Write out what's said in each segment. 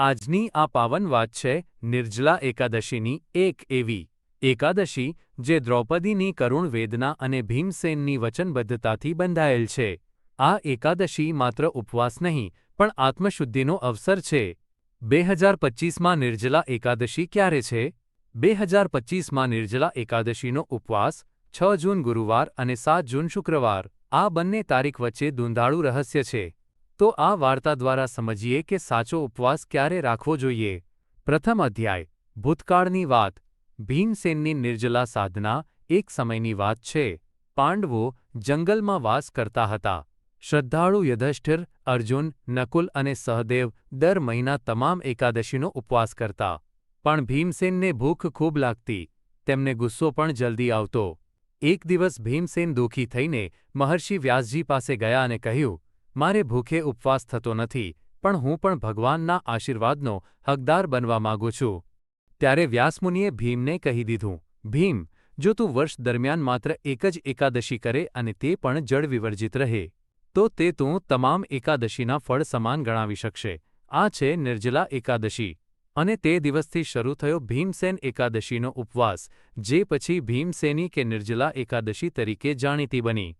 આજની આ પાવન વાત છે નિર્જલા એકાદશીની એક એવી એકાદશી જે દ્રૌપદીની કરુણ વેદના અને ભીમસેનની વચનબદ્ધતાથી બંધાયેલ છે. આ એકાદશી માત્ર ઉપવાસ નહીં, પણ આત્મશુદ્ધિનો અવસર છે. બે હજાર પચીસમાં નિર્જલા એકાદશી ક્યારે છે? બે હજાર પચીસમાં નિર્જલા એકાદશીનો ઉપવાસ છ જૂન ગુરુવાર અને સાત જૂન શુક્રવાર. આ બંને તારીખ વચ્ચે ધૂંધાળું રહસ્ય છે. તો આ વાર્તા દ્વારા સમજીએ કે સાચો ઉપવાસ ક્યારે રાખવો જોઈએ. પ્રથમ અધ્યાય, ભૂતકાળની વાત. ભીમસેનની નિર્જલા સાધના એક સમયની વાત છે. પાંડવો જંગલમાં વાસ કરતા હતા. શ્રદ્ધાળુ યધષ્ઠિર અર્જુન, નકુલ અને સહદેવ દર મહિના તમામ એકાદશીનો ઉપવાસ કરતા. પણ ભીમસેનને ભૂખ ખૂબ લાગતી. તેમને ગુસ્સો પણ જલ્દી આવતો. એક દિવસ ભીમસેન દુઃખી થઈને મહર્ષિ વ્યાસજી પાસે ગયા અને કહ્યું મારે ભૂખે ઉપવાસ થતો નથી, પણ હું પણ ભગવાનના આશીર્વાદનો હકદાર બનવા માગું છું. ત્યારે વ્યાસમુનિએ ભીમને કહી દીધું, ભીમ, જો તું વર્ષ દરમિયાન માત્ર એક જ એકાદશી કરે અને તે પણ જળ વિવર્જિત રહે, તો તે તું તમામ એકાદશીના ફળ સમાન ગણાવી શકશે. આ છે નિર્જલા એકાદશી. અને તે દિવસથી શરૂ થયો ભીમસેન એકાદશીનો ઉપવાસ, જે પછી ભીમસેની કે નિર્જલા એકાદશી તરીકે જાણીતી બની.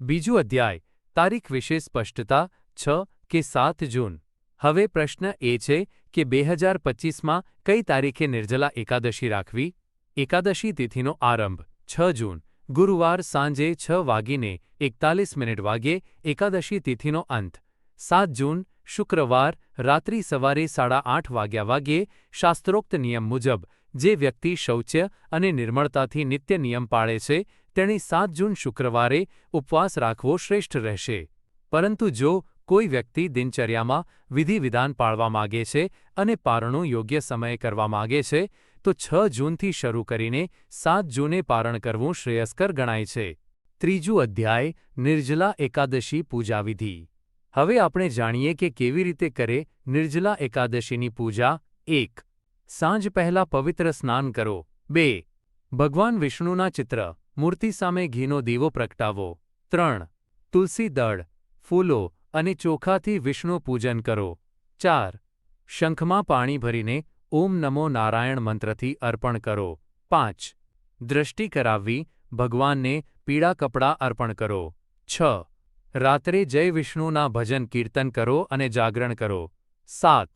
બીજું અધ્યાય તારીખ વિશે સ્પષ્ટતા છ કે સાત જૂન. હવે પ્રશ્ન એ છે કે બે હજાર પચીસમાં કઈ તારીખે નિર્જલા એકાદશી રાખવી? એકાદશી તિથિનો આરંભ, છ જૂન, ગુરુવાર સાંજે છ વાગીને એકતાલીસ મિનિટ વાગ્યે એકાદશી તિથિનો અંત. સાત જૂન, શુક્રવાર, રાત્રિ સવારે સાડા આઠ વાગ્યા વાગ્યે શાસ્ત્રોક્ત નિયમ મુજબ, જે વ્યક્તિ શૌચ્ય અને નિર્મળતાથી નિત્ય નિયમ પાળે છે તેણે સાત જૂન શુક્રવારે ઉપવાસ રાખવો શ્રેષ્ઠ રહેશે. પરંતુ જો કોઈ વ્યક્તિ દિનચર્યામાં વિધિ વિધાન પાળવા માગે છે અને પારણું યોગ્ય સમયે કરવા માગે છે, તો છ જૂનથી શરૂ કરીને સાત જૂને પારણ કરવું શ્રેયસ્કર ગણાય છે. ત્રીજું અધ્યાય, નિર્જલા એકાદશી પૂજા વિધિ. હવે આપણે જાણીએ કે કેવી રીતે કરે નિર્જલા એકાદશીની પૂજા. એક, સાંજ પહેલા પવિત્ર સ્નાન કરો. બે, ભગવાન વિષ્ણુના ચિત્ર. મૂર્તિ સામે ઘીનો દીવો પ્રગટાવો. ત્રણ. તુલસી દળ, ફૂલો અને ચોખાથી વિષ્ણુ પૂજન કરો. ચાર. શંખમાં પાણી ભરીને ઓમ નમો નારાયણ મંત્રથી અર્પણ કરો. પાંચ. દ્રષ્ટિ કરાવવી, ભગવાનને પીળા કપડાં અર્પણ કરો. છ. રાત્રે જય વિષ્ણુના ભજન કીર્તન કરો અને જાગરણ કરો. સાત.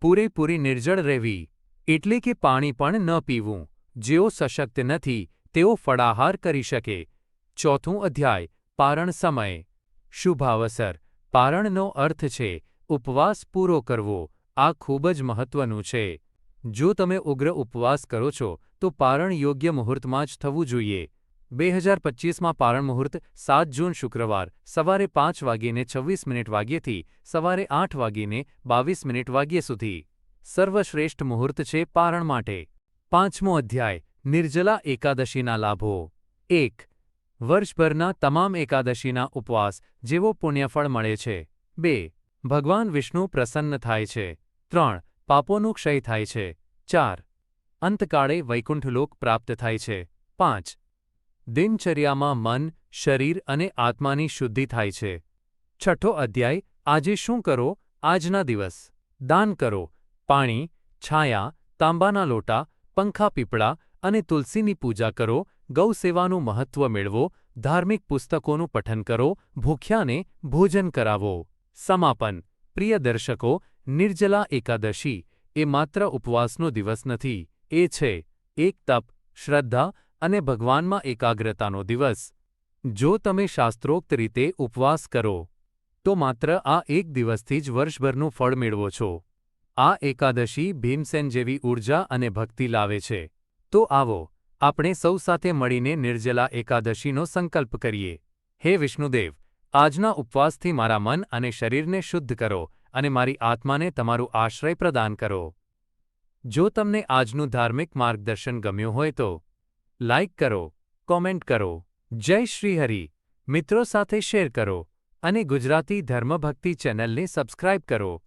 પૂરેપૂરી નિર્જળ રહેવી, એટલે કે પાણી પણ ન પીવું. જેઓ સશક્ત નથી તેઓ ફળાહાર કરી શકે. ચોથું અધ્યાય, પારણ સમય. શુભાવસર. પારણનો અર્થ છે, ઉપવાસ પૂરો કરવો. આ ખૂબ જ મહત્વનું છે. જો તમે ઉગ્ર ઉપવાસ કરો છો, તો પારણ યોગ્ય મુહૂર્તમાં જ થવું જોઈએ. બે હજાર પચીસમાં પારણ મુહૂર્ત, સાત જૂન શુક્રવાર, સવારે પાંચ વાગીને છવ્વીસ મિનિટ વાગ્યેથી સવારે આઠ વાગીને બાવીસ મિનિટ વાગ્યે સુધી. સર્વશ્રેષ્ઠ મુહૂર્ત છે પારણ માટે. પાંચમો અધ્યાય નિર્જલા એકાદશીના લાભો. એક, વર્ષભરના તમામ એકાદશીના ઉપવાસ જેવો પુણ્યફળ મળે છે. બે, ભગવાન વિષ્ણુ પ્રસન્ન થાય છે. ત્રણ, પાપોનું ક્ષય થાય છે. ચાર, અંતકાળે વૈકુંઠલોક પ્રાપ્ત થાય છે. પાંચ, દિનચર્યામાં મન, શરીર અને આત્માની શુદ્ધિ થાય છે. છઠ્ઠો અધ્યાય, આજે શું કરો? આજના દિવસ. દાન કરો. પાણી, છાયા, તાંબાના લોટા, પંખા પીપળા અને તુલસીની પૂજા કરો ગૌસેવાનું મહત્વ મેળવો, ધાર્મિક પુસ્તકોનું પઠન કરો, ભૂખ્યાને ભોજન કરાવો. સમાપન. પ્રિય દર્શકો, નિર્જલા એકાદશી એ માત્ર ઉપવાસનો દિવસ નથી, એ છે એક તપ, શ્રદ્ધા અને ભગવાનમાં એકાગ્રતાનો દિવસ. જો તમે શાસ્ત્રોક્ત રીતે ઉપવાસ કરો, તો માત્ર આ એક દિવસથી જ વર્ષભરનું ફળ મેળવો છો. આ એકાદશી ભીમસેન જેવી ઊર્જા અને ભક્તિ લાવે છે. તો આવો, આપણે સૌ સાથે મળીને નિર્જલા એકાદશીનો સંકલ્પ કરીએ. હે વિષ્ણુદેવ, આજના ઉપવાસથી મારા મન અને શરીરને શુદ્ધ કરો અને મારી આત્માને તમારું આશ્રય પ્રદાન કરો. જો તમને આજનું ધાર્મિક માર્ગદર્શન ગમ્યું હોય તો લાઇક કરો, કોમેન્ટ કરો, જય શ્રીહરિ મિત્રો સાથે શેર કરો અને ગુજરાતી ધર્મભક્તિ ચેનલને સબસ્ક્રાઇબ કરો.